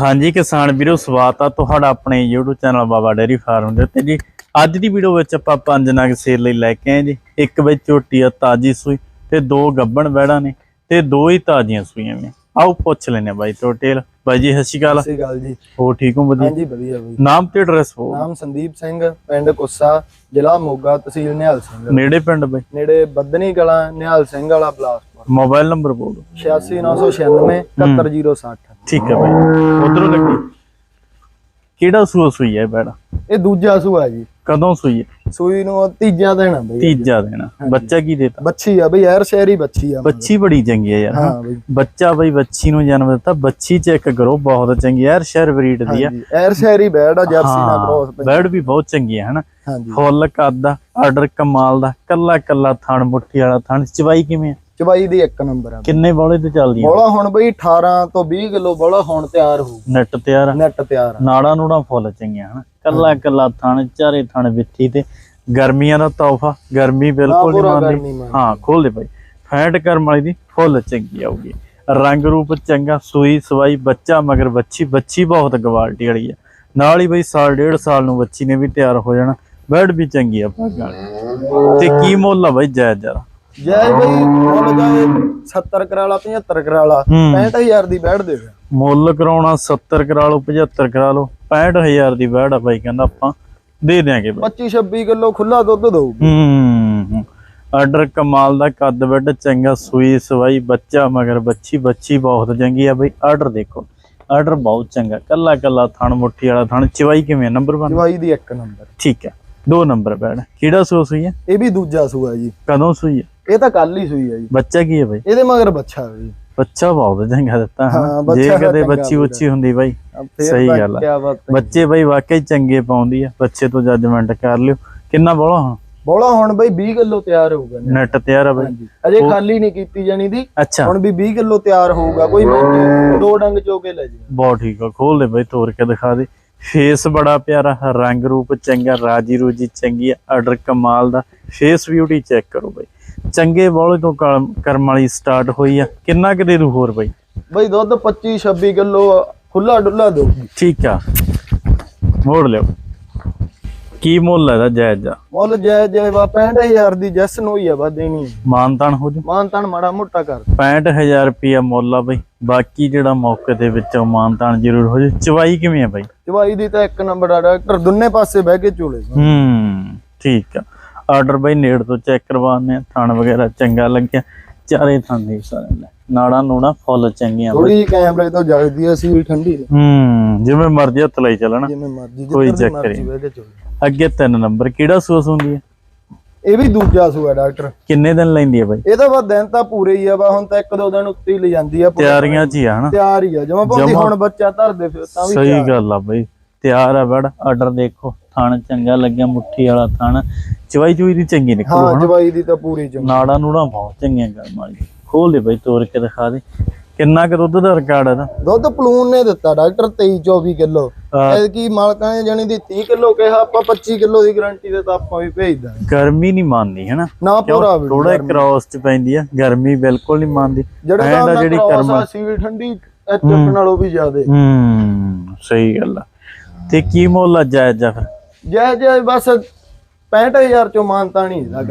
ਹਾਂਜੀ ਕਿਸਾਨ ਵੀਰੋ ਸਵਾਗਤ ਆ ਤੁਹਾਡਾ ਆਪਣੇ YouTube channel Baba dairy farm ਦੇ ਉੱਤੇ ਜੀ। ਅੱਜ ਦੀ ਵੀਡੀਓ ਵਿੱਚ ਆਪਾਂ ਪੰਜ ਨਗ ਸੇਲ ਲਈ ਲੈ ਕੇ ਆਏ ਜੀ। ਇੱਕ ਵਿੱਚ ਝੋਟੀ ਆ ਤਾਜੀ ਸੂਈ ਤੇ ਦੋ ਗੱਬਣ ਬੈੜਾਂ ਨੇ ਤੇ ਦੋ ਹੀ ਤਾਜ਼ੀਆਂ ਸੂਈਆਂ ਨੇ। ਆਓ ਪੁੱਛ ਲੈਨੇ ਬਾਈ ਟੋਟੇਲ ਬਾਈ ਜੀ ਸਤਿ ਸ਼੍ਰੀ ਅਕਾਲ। ਸਤਿ ਸ਼੍ਰੀ ਅਕਾਲ ਜੀ। ਹੋ ਠੀਕ ਹੋ ਵਧੀਆ? ਹਾਂਜੀ ਵਧੀਆ ਬਈ। ਨਾਮ ਤੇ ਐਡਰੈਸ ਹੋ ਨਾਮ ਸੰਦੀਪ ਸਿੰਘ ਪਿੰਡ ਕੁੱਸਾ ਜ਼ਿਲ੍ਹਾ ਮੋਗਾ ਤਹਿਸੀਲ ਨਿਹਾਲ ਸਿੰਘ। ਨੇੜੇ ਪਿੰਡ ਬਾਈ? ਨੇੜੇ ਬੱਦਨੀ ਕਲਾਂ ਨਿਹਾਲ ਸਿੰਘ ਵਾਲਾ ਬਲਾਸਪੁਰ। ਮੋਬਾਈਲ ਨੰਬਰ ਬੋਲੋ 86996 71060 ਠੀਕ ਹੈ ਬਾਈ ਉਧਰੋਂ ਲੱਗੀ ਕਿਹੜਾ ਸੂਆ ਸੂਈ ਹੈ ਬੈੜਾ? ਇਹ ਦੂਜਾ ਸੂਆ ਜੀ। ਕਦੋਂ ਸੂਈ ਹੈ? ਸੂਈ ਨੂੰ ਤੀਜਾ ਦੇਣਾ ਬਈ। ਤੀਜਾ ਦੇਣਾ ਬੱਚਾ ਕੀ ਦੇਤਾ? ਬੱਚੀ ਆ ਬਈ ਐਰ ਸ਼ਹਿਰੀ ਬੱਚੀ ਆ। ਬੱਚੀ ਬੜੀ ਚੰਗੀ ਹੈ ਯਾਰ ਹਾਂ ਬਈ। ਬੱਚਾ ਬਈ ਬੱਚੀ ਨੂੰ ਜਨਮ ਦਿੱਤਾ। ਬੱਚੀ ਚੈੱਕ ਕਰੋ ਬਹੁਤ ਚੰਗੀ ਯਾਰ ਸ਼ਹਿਰ ਬਰੀਡ ਦੀ ਆ। ਐਰ ਸ਼ਹਿਰੀ ਬੈੜ ਆ ਜਰਸੀ ਨਾਲ ਕ੍ਰੋਸ ਪਈ। ਵੀ ਬਹੁਤ ਚੰਗੀ ਹੈ ਹਨਾ? ਫੁੱਲ ਕੱਦ ਆਰਡਰ ਕਮਾਲ ਦਾ ਕੱਲਾ ਕੱਲਾ ਥਣ ਮੁੱਠੀ ਵਾਲਾ ਥਣ। ਚਵਾਈ ਕਿਵੇਂ ਆ? ਚਬਾਈ ਦੀ ਇੱਕ ਨੰਬਰ ਆ। ਕਿੰਨੇ ਬੋਲੇ ਤੇ ਚੱਲਦੀ ਆ ਬੋਲਾ ਹੁਣ ਬਈ 18 ਤੋਂ 20 ਕਿਲੋ ਬੋਲਾ ਹੁਣ ਤਿਆਰ ਹੋਊ ਨੈਟ ਤਿਆਰ ਆ। ਨੈਟ ਤਿਆਰ ਆ। ਨਾੜਾਂ ਨੂੜਾਂ ਫੁੱਲ ਚੰਗੀਆਂ ਹਨਾ? ਕੱਲਾ ਕੱਲਾ ਥਣ ਚਾਰੇ ਥਣ ਵਿੱਥੀ ਤੇ ਗਰਮੀਆਂ ਦਾ ਤੋਹਫਾ ਗਰਮੀ ਬਿਲਕੁਲ ਨਹੀਂ ਮੰਨਦੀ। ਹਾਂ ਖੋਲ ਦੇ ਭਾਈ ਫੈਂਟ ਕਰਮ ਵਾਲੀ ਦੀ ਫੁੱਲ ਚੰਗੀ ਆਊਗੀ। ਰੰਗ ਰੂਪ ਚੰਗਾ ਸੂਈ ਸਵਾਈ ਬੱਚਾ ਮਗਰ ਬੱਚੀ ਬੱਚੀ ਬਹੁਤ ਗਵਾਲਟੀ ਵਾਲੀ ਆ। ਨਾਲ ਹੀ ਬਈ ਸਾਲ ਡੇਢ ਸਾਲ ਨੂੰ ਬੱਚੀ ਨੇ ਵੀ ਤਿਆਰ ਹੋ ਜਾਣਾ। ਬੈਡ ਵੀ ਚੰਗੀ ਆ ਭਾਗਾਂ ਤੇ ਕੀ ਮੁੱਲ ਆ ਬਈ ਜਾਇਜ਼ ਜਰਾ? ਜੈ ਬਈ ਮੁੱਲ ਜਾਏ 70 ਕਰਾਲਾ 75 ਕਰਾਲਾ ਹੂੰ 65000 ਦੀ ਬੈਠ ਦੇ ਦੇ ਮੁੱਲ ਕਰਾਉਣਾ 70 ਕਰਾ ਲਓ 75 ਕਰਾ ਲਓ 65000 ਦੀ ਬੈਡ ਆ ਬਾਈ ਕਹਿੰਦਾ ਆਪਾਂ ਦੇ ਦਿਆਂਗੇ ਬਾਈ। 25 26 ਕਿਲੋ ਖੁੱਲਾ ਦੁੱਧ ਦਊ ਹੂੰ ਆਰਡਰ ਕਮਾਲ ਦਾ ਕੱਦ ਵੱਡ ਚੰਗਾ ਸੂਈ ਸਵਾਈ ਬੱਚਾ ਮਗਰ ਬੱਚੀ ਬੱਚੀ ਬਹੁਤ ਚੰਗੀ ਆ ਬਈ। ਆਰਡਰ ਦੇਖੋ ਆਰਡਰ ਬਹੁਤ ਚੰਗਾ ਕੱਲਾ ਕੱਲਾ ਥਣ ਮੁੱਠੀ ਵਾਲਾ ਥਣ ਚਵਾਈ ਕਿਵੇਂ ਨੰਬਰ 1 ਜਵਾਈ ਦੀ ਇੱਕ ਨੰਬਰ। ਠੀਕ ਹੈ ਦੋ ਨੰਬਰ ਬੈਡ ਕਿਹੜਾ ਸੂ ਸੂਈ ਹੈ? ਇਹ ਵੀ ਦੂਜਾ ਸੂਆ ਜੀ। ਕਦੋਂ ਸੂਈ ਹੈ? ਇਹ ਤਾਂ ਕੱਲ ਹੀ ਸੂਈ ਆ ਜੀ। ਬੱਚਾ ਕੀ ਹੈ ਬਈ? ਇਹਦੇ ਮਗਰ ਬੱਚਾ ਹੈ ਜੀ। ਬੱਚਾ ਬਹੁਤ ਚੰਗਾ ਦਿੱਤਾ ਹਾਂ, ਜੇ ਕਦੇ ਬੱਚੀ ਉੱਚੀ ਹੁੰਦੀ ਬਾਈ ਸਹੀ ਗੱਲ ਆ। ਬੱਚੇ ਬਈ ਵਾਕਈ ਚੰਗੇ ਪਾਉਂਦੀ ਆ ਬੱਚੇ ਤੋਂ ਜੱਜਮੈਂਟ ਕਰ ਲਿਓ। ਕਿੰਨਾ ਬੋਲਾ ਹੁਣ? ਬੋਲਾ ਹੁਣ ਬਈ 20 ਕਿਲੋ ਤਿਆਰ ਹੋਊਗਾ। ਨੈਟ ਤਿਆਰ ਆ ਬਈ। ਅਜੇ ਖਾਲੀ ਨਹੀਂ ਕੀਤੀ ਜਾਣੀ ਦੀ। ਹੁਣ ਵੀ 20 ਕਿਲੋ ਤਿਆਰ ਹੋਊਗਾ ਕੋਈ ਦੋ ਡੰਗ ਚੋ ਕੇ ਲੈ ਜੀ ਬਹੁਤ ਠੀਕ ਆ ਖੋਲ ਦੇ ਬਈ ਤੋੜ ਕੇ ਦਿਖਾ ਦੇ। ਫੇਸ ਬੜਾ ਪਿਆਰਾ ਰੰਗ ਰੂਪ ਚੰਗਾ ਰਾਜੀ ਰੂਜੀ ਚੰਗੀ ਆਰਡਰ ਕਮਾਲ ਦਾ। ਫੇਸ ਬਿਊਟੀ ਚੈੱਕ ਕਰੋ ਬਈ। ਚੰਗੇ ਬੋਲੇ ਤੋਂ ਕਰਮ ਵਾਲੀ ਸਟਾਰਟ ਹੋਈ ਆ। ਕਿੰਨਾ ਕੁ ਦੇ ਦੂ ਹੋਰ ਬਈ? ਬਈ ਦੁੱਧ 25 26 ਕਿਲੋ ਖੁੱਲਾ ਡੁੱਲਾ ਦਊਗੀ। ਠੀਕ ਆ। ਮੋੜ ਲਿਓ। ਕੀ ਮੁੱਲ ਹੈ ਦਾ ਜਾਇਜ਼ ਆ ਮੁੱਲ ਜੈ ਜੈ ਵਾ 65000 ਦੀ ਜੈਸ ਨੂੰ ਹੀ ਆ ਵਾ ਦੇਣੀ। ਮਾਨਤਾਨ ਹੋ ਜੂ। ਮਾਨ ਤਾਨ ਮਾੜਾ ਮੋਟਾ ਕਰ। 65000 ਰੁਪਿਆ ਮੁੱਲ ਆ ਬਈ। ਬਾਕੀ ਜਿਹੜਾ ਮੌਕੇ ਦੇ ਵਿੱਚੋਂ ਮਾਨਤਾਨ ਜ਼ਰੂਰ ਹੋ ਜੂ। ਚਵਾਈ ਕਿਵੇਂ ਆ ਬਈ? ਚਵਾਈ ਦੀ ਤਾਂ ਇੱਕ ਨੰਬਰ ਆ ਡਾਕਟਰ ਦੋਨੇ ਪਾਸੇ ਬਹਿ ਕੇ ਚੋਲੇ ਹੂੰ ਠੀਕ ਆ। ਆਰਡਰ ਬਈ ਨੇੜ ਤੋਂ ਚੈੱਕ ਕਰਵਾਉਂਦੇ ਆ ਥਣ ਵਗੈਰਾ ਚੰਗਾ ਲੱਗਿਆ। ਚਾਰੇ ਥਣ ਦੇ ਸਾਰੇ ਲੈ। ਨਾੜਾ ਨੂੜਾ ਫੁੱਲ ਚੰਗੀਆਂ। ਥੋੜੀ ਕੈਮਰੇ ਤੋਂ ਜਗਦੀ ਆ ਸੀਲ ਠੰਡੀ ਹੂੰ ਜਿਵੇਂ ਮਰਜ਼ੀ ਹੱਥ ਲਈ ਚੱਲਣਾ। ਜਿਵੇਂ ਮਰਜ਼ੀ ਕੋਈ ਚੱਕਰ ਨਹੀਂ। ਅੱਗੇ ਤਿੰਨ ਨੰਬਰ ਕਿਹੜਾ ਸੂਸ ਹੁੰਦੀ ਹੈ ਇਹ ਵੀ ਦੂਜਾ ਸੂਆ ਡਾਕਟਰ। ਕਿੰਨੇ ਦਿਨ ਲੈਂਦੀ ਹੈ ਬਈ? ਇਹਦਾ ਵਾ ਦਿਨ ਤਾਂ ਪੂਰੇ ਹੀ ਆ ਵਾ ਹੁਣ ਤਾਂ ਇੱਕ ਦੋ ਦਿਨ ਉੱਤੇ ਹੀ ਲੈ ਜਾਂਦੀ ਆ। ਤਿਆਰੀਆਂ 'ਚ ਹੀ ਆ ਹਨਾ? ਤਿਆਰ ਹੀ ਆ ਜਮਾ ਜਮਾਂ- ਹੁਣ ਬੱਚਾ ਧਰਦੇ ਫਿਰ ਤਾਂ ਵੀ ਸਹੀ। ਗੱਲ ਆ ਬਈ। ਤਿਆਰ ਆ ਬੜ ਆਰਡਰ ਦੇਖੋ ਥਣ ਚੰਗਾ ਲੱਗਿਆ ਮੁੱਠੀ ਵਾਲਾ ਥਣ। ਚਵਾਈ ਚੂਈ ਦੀ ਚੰਗੀ ਨਿਕਲੂ ਹਾਂ ਜਵਾਈ ਦੀ ਤਾਂ ਪੂਰੀ ਚੰਗੀ। ਨਾੜਾ ਨੂੜਾ ਬਹੁਤ ਚੰਗੀਆਂ ਗਰਮ ਵਾਲੀ। ਖੋਲ ਦੇ ਬਈ ਤੋੜ ਕੇ ਦਿਖਾ ਦੇ। ਕਿੰਨਾ ਕੁ ਦੁੱਧ ਦਾ ਰਿਕਾਰਡ ਹੈ ਦੁੱਧ ਪਲੂਨ ਨੇ ਦਿੱਤਾ ਡਾਕਟਰ 23 24 ਕਿਲੋ। ਐਤਕੀ ਮਾਲਕਾਂ ਨੇ ਜਾਨੀ ਦੀ 30 ਕਿਲੋ ਕਿਹਾ ਆਪਾਂ 25 ਕਿਲੋ ਦੀ ਗਾਰੰਟੀ ਦੇ ਤਾਂ ਆਪਾਂ ਵੀ ਭੇਜ ਦਾਂਗੇ। ਗਰਮੀ ਨਹੀਂ ਮੰਨਦੀ ਹਨਾ? ਨਾ ਪੂਰਾ ਵੀ ਥੋੜਾ ਕ੍ਰਾਸ ਚ ਪੈਂਦੀ ਆ ਗਰਮੀ ਬਿਲਕੁਲ ਨਹੀਂ ਮੰਨਦੀ। ਜਿਹੜਾ ਜਿਹੜੀ ਕਰਮ ਸੀਲ ਠੰਡੀ ਐਚਐਫ ਨਾਲੋਂ ਵੀ ਜ਼ਿਆਦੇ। ਹੂੰ ਸਹੀ ਗੱਲ ਆ। ਤੇ ਕੀ ਮੁੱਲ ਆ ਜਾਇਜ਼ ਆ ਫਿਰ? ਜੈ ਜੈ ਬਸ 65000 ਚੋਂ ਮਾਨਤਾ ਨਹੀਂ ਲੱਗ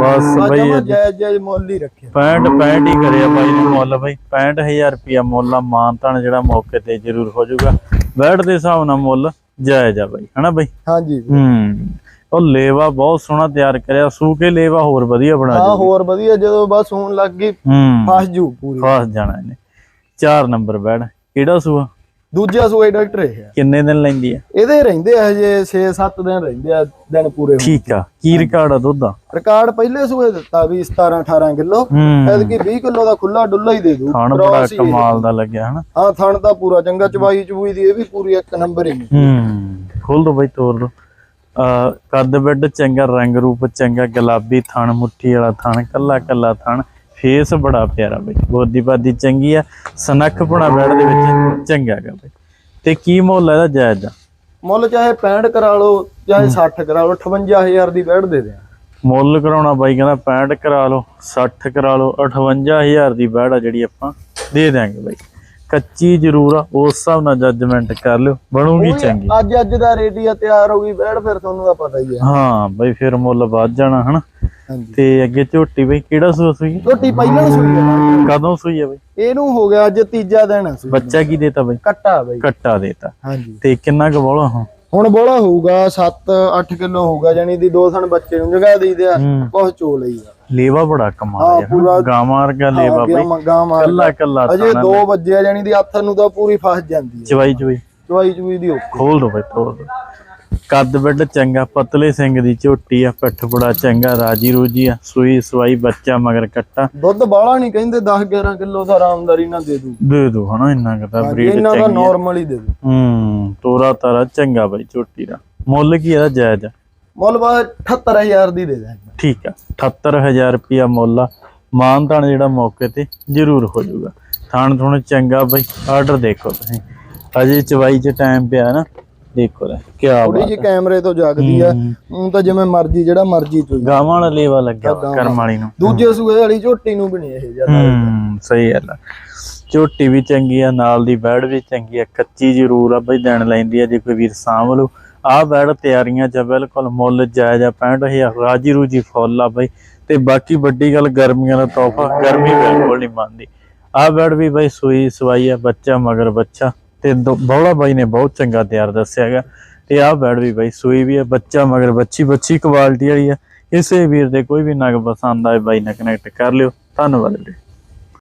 ਬਸ ਬਈ ਜੈ ਜੈ ਮੁੱਲ ਹੀ ਰੱਖਿਆ। 65 65 ਹੀ ਕਰਿਆ ਬਾਈ ਨੇ ਮੁੱਲ ਬਈ। 65000 ਰੁਪਿਆ ਮੁੱਲ ਆ ਮਾਨਤਾਨ ਜਿਹੜਾ ਮੌਕੇ ਤੇ ਜ਼ਰੂਰ ਹੋ ਜਾਊਗਾ। ਬੈਡ ਦੇ ਹਿਸਾਬ ਨਾਲ ਮੁੱਲ ਜਾਇਜ਼ ਆ ਬਾਈ ਹਨਾ ਬਾਈ? ਹਾਂਜੀ। ਹੂੰ। ਉਹ ਲੇਵਾ ਬਹੁਤ ਸੋਹਣਾ ਤਿਆਰ ਕਰਿਆ ਸੂ ਕੇ ਲੇਵਾ ਹੋਰ ਵਧੀਆ ਬਣਾ ਹਾਂ ਦਿਓ ਹੋਰ ਵਧੀਆ ਜਦੋਂ ਬਸ ਹੋਣ ਲੱਗ ਗਈ ਹੂੰ। ਫਸ ਜੂ ਪੂਰੀ। ਖਾਸ ਜਾਣਾ ਇਹਨੇ। 4 ਨੰਬਰ ਬੈਡ ਕਿਹੜਾ ਸੂਆ? ਦੂਜਾ ਸੂਏ ਡਾਕਟਰ ਇਹ ਆ ਕਿੰਨੇ ਦਿਨ ਲੈਂਦੀ ਆ? ਇਹਦੇ ਰਹਿੰਦੇ ਆ ਹਜੇ 6-7 ਦਿਨ ਰਹਿੰਦੇ ਆ ਦਿਨ ਪੂਰੇ ਠੀਕ ਆ। ਕੀ ਰਿਕਾਰਡ ਆ ਦੁੱਧ ਦਾ? ਰਿਕਾਰਡ ਪਹਿਲੇ ਸੂਏ ਦਿੱਤਾ ਵੀ 17-18 ਕਿਲੋ। ਹੂੰ। ਐਤਕੀ 20 ਕਿਲੋ ਦਾ ਖੁੱਲਾ ਡੁੱਲਾ ਹੀ ਦੇ ਦੂ ਖਾਣ ਬੜਾ ਕਮਾਲ ਦਾ ਲੱਗਿਆ ਹਨਾ? ਹਾਂ ਥਣ ਤਾਂ ਪੂਰਾ ਚੰਗਾ ਚਵਾਈ ਚਬੂਈ ਦੀ ਇਹ ਵੀ ਪੂਰੀ ਇੱਕ ਨੰਬਰ ਹੀ ਹੂੰ। ਖੋਲ ਦੋ ਬਈ ਤੋੜ ਦੋ। ਕੱਦ ਬੈੱਡ ਚੰਗਾ ਰੰਗ ਰੂਪ ਚੰਗਾ ਗੁਲਾਬੀ ਥਣ ਮੁੱਠੀ ਵਾਲਾ ਥਣ ਕੱਲਾ ਕੱਲਾ ਥਣ। ਫੇਸ ਬੜਾ ਪਿਆਰਾ ਬਈ। ਬੋਦੀ ਬਾਦੀ ਚੰਗੀ ਆ ਸਨੱਖ ਪੁਣਾ ਬੈੱਡ ਦੇ ਵਿੱਚ ਚੰਗਾ ਗਾ ਬਈ। ਤੇ ਕੀ ਮੁੱਲ ਇਹਦਾ ਜਾਇਜ਼ ਆ ਮੁੱਲ ਚਾਹੇ 65 ਕਰਾ ਲਓ ਚਾਹੇ 60 ਕਰਾ ਲਓ 58000 ਦੀ ਬੈਠ ਦੇ ਦਿਆਂ। ਮੁੱਲ ਕਰਾਉਣਾ ਬਾਈ ਕਹਿੰਦਾ 65 ਕਰਾ ਲਓ 60 ਕਰਾ ਲਓ 58000 ਦੀ ਬੈੜ ਆ ਜਿਹੜੀ ਆਪਾਂ ਦੇ ਦਿਆਂਗੇ ਬਾਈ। ਕੱਚੀ ਜ਼ਰੂਰ ਆ ਉਸ ਹਿਸਾਬ ਨਾਲ ਜੱਜਮੈਂਟ ਕਰ ਲਿਓ ਬਣੂਗੀ ਚੰਗੀ। ਅੱਜ ਅੱਜ ਦਾ ਰੇਟ ਹੀ ਆ ਤਿਆਰ ਹੋ ਗਈ ਬੈੜ ਫਿਰ ਤੁਹਾਨੂੰ ਤਾਂ ਪਤਾ ਹੀ ਹੈ ਹਾਂ ਬਈ ਫਿਰ ਮੁੱਲ ਵੱਧ ਜਾਣਾ ਹਨਾ? ਤੇ ਅੱਗੇ ਝੋਟੀ ਬਈ ਕਿਹੜਾ ਸੂਆ ਸੂਈ? ਝੋਟੀ ਪਹਿਲਾਂ ਸੂਈ ਹੈ ਕਦੋਂ ਸੂਈ ਆ ਬਈ? ਇਹਨੂੰ ਹੋ ਗਿਆ ਅੱਜ ਤੀਜਾ ਦਿਨ ਹੈ ਸੂਈ। ਬੱਚਾ ਕੀ ਦੇਤਾ ਬਈ? ਕੱਟਾ ਬਈ। ਕੱਟਾ ਦੇਤਾ। ਹਾਂਜੀ। ਤੇ ਕਿੰਨਾ ਕੁ ਬੋਲਾ ਹਾਂ ਹੁਣ ਬੋਲਾ ਹੋਊਗਾ 7-8 ਕਿਲੋ ਹੋਊਗਾ ਜਾਨੀ ਦੀ ਦੋ ਸਣ ਬੱਚੇ ਨੂੰ ਜਗਾ ਦੇਈਦੇ ਆ ਹੂੰ। ਬਹੁਤ ਚੋ ਲਈ ਆ। ਲੇਵਾ ਬੜਾ ਕਮਾਲ ਹਾਂ, ਹੈ ਪੂਰਾ- ਗਾਵਾਂ ਵਰਗਾ ਲੇਵਾ ਬਈ। ਕੱਲਾ ਕੱਲਾ ਅਜੇ 2 ਵਜੇ ਜਾਨੀ ਦੀ ਹੱਥ ਨੂੰ ਤਾਂ ਪੂਰੀ ਫਸ ਜਾਂਦੀ ਹੈ ਚਵਾਈ ਚਵਾਈ ਚਵਾਈ ਚੂਈ ਦੀ ਖੋਲ ਦੋ ਬਈ ਤੋੜ ਦੋ। ਕੱਦ ਬੱਡ ਚੰਗਾ ਪਤਲੇ ਸਿੰਘ ਦੀ ਝੋਟੀ ਆ ਪਿੱਠ ਬੜਾ ਚੰਗਾ ਰਾਜੀ ਰੂਜੀ ਆ ਸੂਈ ਸਵਾਈ ਬੱਚਾ ਮਗਰ ਕੱਟਾ। ਦੁੱਧ ਬਾਹਲਾ ਨਹੀਂ ਕਹਿੰਦੇ 10-11 ਕਿਲੋ ਦਾ ਆਰਾਮਦਾਰੀ ਨਾਲ ਦੇ ਦੂ। ਦੇ ਦੋ ਹਨਾ ਇੰਨਾ ਕਦਾ ਬਰੀਡ ਇਹਨਾਂ ਦਾ ਚੰਗੀ। ਨਾਰਮਲ ਹੀ ਦੇ ਦੂ। ਹੂੰ ਤੋਰਾ ਤਾਰਾ ਚੰਗਾ ਬਈ ਝੋਟੀ ਦਾ। ਮੁੱਲ ਕੀ ਇਹਦਾ ਜਾਇਜ਼? ਆ ਮੁੱਲ ਬਾ 78000 ਦੀ ਦੇ ਦਾਂਗੇ ਠੀਕ ਆ 78000 ਰੁਪਿਆ ਮੁੱਲ ਆ। ਮਾਨਤਾਨ ਜਿਹੜਾ ਮੌਕੇ ਤੇ ਜ਼ਰੂਰ ਹੋ ਜਾਊਗਾ। ਥਾਣ ਥੁਣ ਚੰਗਾ ਬਈ ਆਰਡਰ ਦੇਖੋ ਤੁਸੀਂ। ਅਜੇ ਚਵਾਈ ਚ ਟਾਈਮ ਪਿਆ ਨਾ। ਦੇਖੋ ਲੈ ਕੀ ਥੋੜੀ ਬਾਤ ਜਿਹੀ ਕੈਮਰੇ ਤੋਂ ਜਗਦੀ ਆ ਹੁਣ ਤਾਂ ਜਿਵੇਂ ਮਰਜ਼ੀ ਜਿਹੜਾ ਮਰਜ਼ੀ ਚੋਈ ਗਾਵਾਂ ਵਾਲਾ ਲੇਵਾ ਲੱਗਿਆ ਵਾ ਕਰਮ ਵਾਲੀ। ਨੂੰ। ਦੂਜੇ ਸੂਏ ਵਾਲੀ ਝੋਟੀ ਨੂੰ ਵੀ ਨਹੀਂ ਇਹ ਜ਼ਿਆਦਾ ਹੂੰ ਸਹੀ ਗੱਲ ਆ। ਝੋਟੀ ਵੀ ਚੰਗੀ ਆ ਨਾਲ ਦੀ ਬੈੜ ਵੀ ਚੰਗੀ ਆ ਕੱਚੀ ਜ਼ਰੂਰ ਆ ਬਈ ਦੇਣ ਲੈਂਦੀ ਆ ਜੇ ਕੋਈ ਵੀਰ ਸਾਂਭ ਲਓ ਆਹ ਬੈੜ ਤਿਆਰੀਆਂ ਚ ਆ, ਬਿਲਕੁਲ ਮੁੱਲ ਜਾਇਜ਼ ਆ 65000 ਰਾਜੀ ਰੂਜੀ ਫੁੱਲ ਆ ਬਈ। ਤੇ ਬਾਕੀ ਵੱਡੀ ਗੱਲ ਗਰਮੀਆਂ ਦਾ ਤੋਹਫਾ ਗਰਮੀ ਬਿਲਕੁਲ ਨਹੀਂ ਮੰਨਦੀ। ਆਹ ਬੈੜ ਵੀ ਬਈ ਸੂਈ ਸਵਾਈ ਆ ਬੱਚਾ ਮਗਰ ਬੱਚਾ। ਤੇ ਦੋ- ਬੌਲਾ ਬਾਈ ਨੇ ਬਹੁਤ ਚੰਗਾ ਤਿਆਰ ਦੱਸਿਆ ਹੈਗਾ। ਤੇ ਆਹ ਬੈਡ ਵੀ ਬਾਈ ਸੂਈ ਵੀ ਹੈ, ਬੱਚਾ ਮਗਰ ਬੱਚੀ ਬੱਚੀ ਕੁਆਲਿਟੀ ਵਾਲੀ ਹੈ। ਇਸੇ ਵੀਰ ਦੇ ਕੋਈ ਵੀ ਨਗ ਪਸੰਦ ਆਏ ਬਾਈ ਨਾਲ ਕਨੈਕਟ ਕਰ ਲਿਓ। ਧੰਨਵਾਦ ਵੀਰੇ।